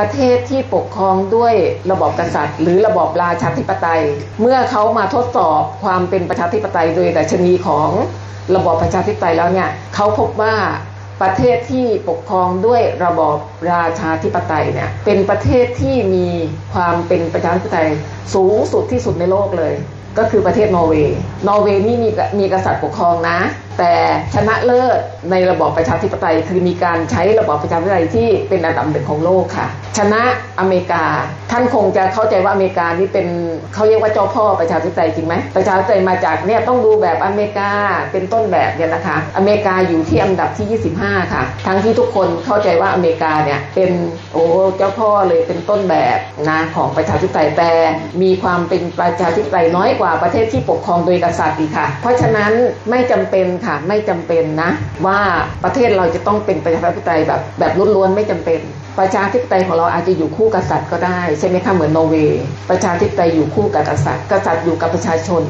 ประเทศที่ปกครองด้วยระบอบกษัตริย์ หรือระบอบราชาธิปไตย เมื่อเขามาทดสอบความเป็นประชาธิปไตยโดยดัชนีของระบอบประชาธิปไตยแล้วเนี่ยเขาพบว่าประเทศที่ปกครองด้วยระบอบราชาธิปไตยเนี่ยเป็นประเทศที่มีความเป็นประชาธิปไตยสูงสุดที่สุดในโลกเลย ก็คือประเทศนอร์เวย์นอร์เวย์นี่มีมีกษัตริย์ปกครองนะแต่ชนะเลิศในระบอบประชาธิปไตย คือมีการใช้ระบอบประชาธิปไตยที่เป็นอันดับหนึ่งของโลกค่ะ ชนะอเมริกา ท่านคงจะเข้าใจว่าอเมริกานี่เป็นเขาเรียกว่าเจ้าพ่อประชาธิปไตยจริงไหมประชาธิปไตยมาจากเนี่ยต้องดูแบบอเมริกาเป็นต้นแบบเนี่ยนะคะ อเมริกาอยู่ที่อันดับที่ 25 ค่ะ ทั้งที่ทุกคนเข้าใจว่าอเมริกาเนี่ยเป็นโอ้เจ้าพ่อเลยเป็นต้นแบบนะของประชาธิปไตยแต่มีความเป็นประชาธิปไตยน้อยกว่าประเทศที่ปกครองโดยกษัตริย์อีกค่ะ เพราะฉะนั้นไม่จำเป็นค่ะ ไม่จำเป็นนะ ว่าประเทศเราจะต้องเป็นประชาธิปไตยแบบแบบล้วนๆไม่จำเป็น ประชาธิปไตยของเราอาจจะอยู่คู่กษัตริย์ก็ได้ใช่ไหมคะเหมือนนอร์เวย์ประชาธิปไตยอยู่คู่กับกษัตริย์กษัตริย์อยู่กับประชาชน